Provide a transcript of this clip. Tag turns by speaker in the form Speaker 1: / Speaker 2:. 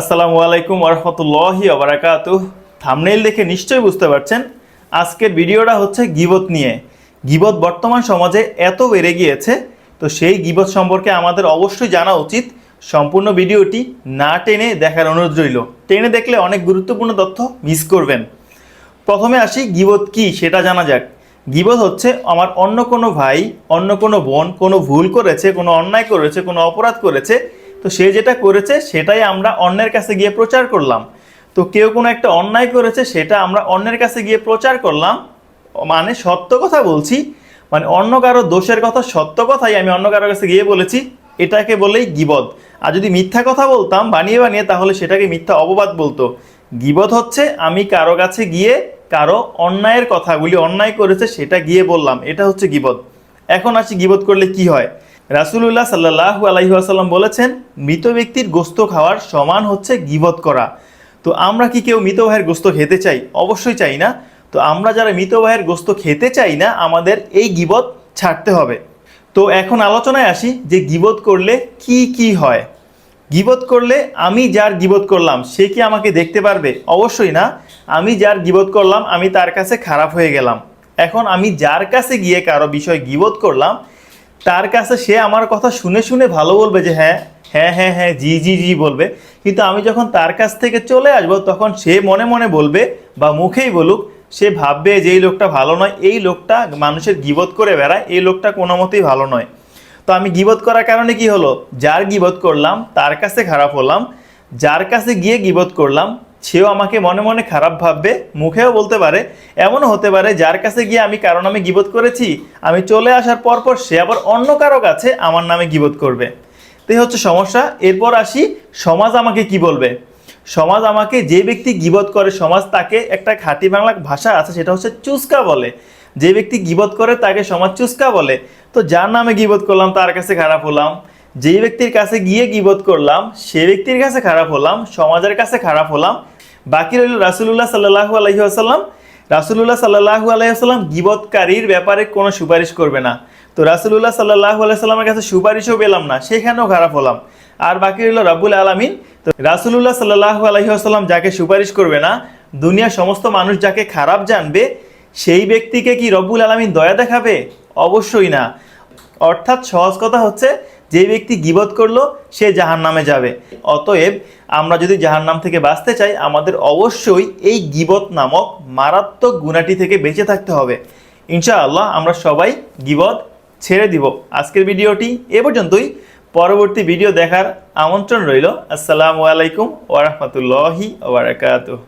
Speaker 1: আসসালামু আলাইকুম ওরহমতুল্লাহি আবরাকাতু থামনেইল দেখে নিশ্চয়ই বুঝতে পারছেন, আজকের ভিডিওটা হচ্ছে গিবত নিয়ে। গিবত বর্তমান সমাজে এত বেড়ে গিয়েছে, তো সেই গিবত সম্পর্কে আমাদের অবশ্যই জানা উচিত। সম্পূর্ণ ভিডিওটি না টেনে দেখার অনুরোধ রইল। টেনে দেখলে অনেক গুরুত্বপূর্ণ তথ্য মিস করবেন। প্রথমে আসি গিবত কি, সেটা জানা যাক। গিবত হচ্ছে আমার অন্য কোনো ভাই, অন্য কোনো বোন, কোনো ভুল করেছে, কোনো অন্যায় করেছে, কোনো অপরাধ করেছে তো সে যেটা করেছে, সেটাই আমরা অন্যের কাছে গিয়ে প্রচার করলাম। তো কেউ কোনো একটা অন্যায় করেছে, সেটা আমরা অন্যের কাছে গিয়ে প্রচার করলাম। মানে সত্য কথা বলছি। মানে অন্য কারও দোষের কথা, সত্য কথাই আমি অন্য কারোর কাছে গিয়ে বলেছি। এটাকে বলেই গিবদ। আর যদি মিথ্যা কথা বলতাম, বানিয়ে বানিয়ে, তাহলে সেটাকে মিথ্যা অপবাদ বলতো। গিবদ হচ্ছে, আমি কারও কাছে গিয়ে কারও অন্যায়ের কথাগুলি অন্যায় করেছে, সেটা গিয়ে বললাম। এটা হচ্ছে গিবদ। এখন আসি গিবদ করলে কি হয়? রাসুলুল্লাহ সাল্লাহ আলাইসাল্লাম বলেছেন, মৃত ব্যক্তির গোস্ত খাওয়ার সমান হচ্ছে গিবদ করা। তো আমরা কি কেউ মৃত ভাইয়ের গোস্ত খেতে চাই? অবশ্যই চাই না। তো আমরা যারা মৃত ভাইয়ের গোস্ত খেতে চাই না, আমাদের এই গিবদ ছাড়তে হবে। তো এখন আলোচনায় আসি যে গিবত করলে কি কি হয়। গিবত করলে আমি যার গিবত করলাম, সে কি আমাকে দেখতে পারবে? অবশ্যই না। আমি যার গিবত করলাম, আমি তার কাছে খারাপ হয়ে গেলাম। এখন আমি যার কাছে গিয়ে কারও বিষয় গিবত করলাম তার কাছে সে আমার কথা শুনে শুনে ভালো বলবে যে হ্যাঁ হ্যাঁ হ্যাঁ হ্যাঁ জি জি জি বলবে। কিন্তু আমি যখন তার কাছ থেকে চলে আসব, তখন সে মনে মনে বলবে বা মুখেই বলুক, সে ভাববে যে এই লোকটা ভালো নয়, এই লোকটা মানুষের গিবত করে বেড়ায়, এই লোকটা কোনো মতেই ভালো নয়। তো আমি গিবত করার কারণে কি হলো? যার গিবত করলাম, তার কাছে খারাপ হলাম, যার কাছে গিয়ে গিবত করলাম সেও আমাকে মনে মনে খারাপ ভাববে, মুখেও বলতে পারে, এমনও হতে পারে যার কাছে গিয়ে আমি কারও নামে গিবোধ করেছি, আমি চলে আসার পর পর সে আবার অন্য কারও কাছে আমার নামে গিবোধ করবে। তো হচ্ছে সমস্যা। এরপর আসি, সমাজ আমাকে কি বলবে? সমাজ আমাকে যে ব্যক্তি গিবত করে, সমাজ তাকে একটা খাঁটি বাংলা ভাষা আছে, সেটা হচ্ছে চুস্কা বলে। যে ব্যক্তি গিবত করে, তাকে সমাজ চুস্কা বলে। তো যার নামে গিবত করলাম, তার কাছে খারাপ হলাম। যেই ব্যক্তির কাছে গিয়ে গিবত করলাম, সে ব্যক্তির কাছে খারাপ হলাম, সমাজের কাছে খারাপ হলাম বাকি রইল রাসুলুল্লাহ সাল্লাহু আলহি আসাল্লাম রাসুলুল্লাহ সাল্লাহু আলাইসাল্লাম গিবৎকারীর ব্যাপারে কোনো সুপারিশ করবে না। তো রাসুলুল্লাহ সাল্লাহু আলাইসাল্লামের কাছে সুপারিশও পেলাম না, সেখানেও খারাপ হলাম। আর বাকি রইল রাব্বুল আলমিন, তো রাসুলুল্লাহ সাল্লাহু আলহি আসাল্লাম যাকে সুপারিশ করবে না, দুনিয়ার সমস্ত মানুষ যাকে খারাপ জানবে, সেই ব্যক্তিকে কি রব্বুল আলমিন দয়া দেখাবে? অবশ্যই না। অর্থাৎ সহজ কথা হচ্ছে, যে ব্যক্তি গিবত করল, সে জাহান নামে যাবে। অতএব, আমরা যদি জাহান নাম থেকে বাঁচতে চাই, আমাদের অবশ্যই এই গিবত নামক মারাত্মক গুণাটি থেকে বেঁচে থাকতে হবে। ইনশাআল্লাহ, আমরা সবাই গিবত ছেড়ে দিব। আজকের ভিডিওটি এ পর্যন্তই। পরবর্তী ভিডিও দেখার আমন্ত্রণ রইল। আসসালামু আলাইকুম ওরহমতুল্লাহি ওবরাকাতুহ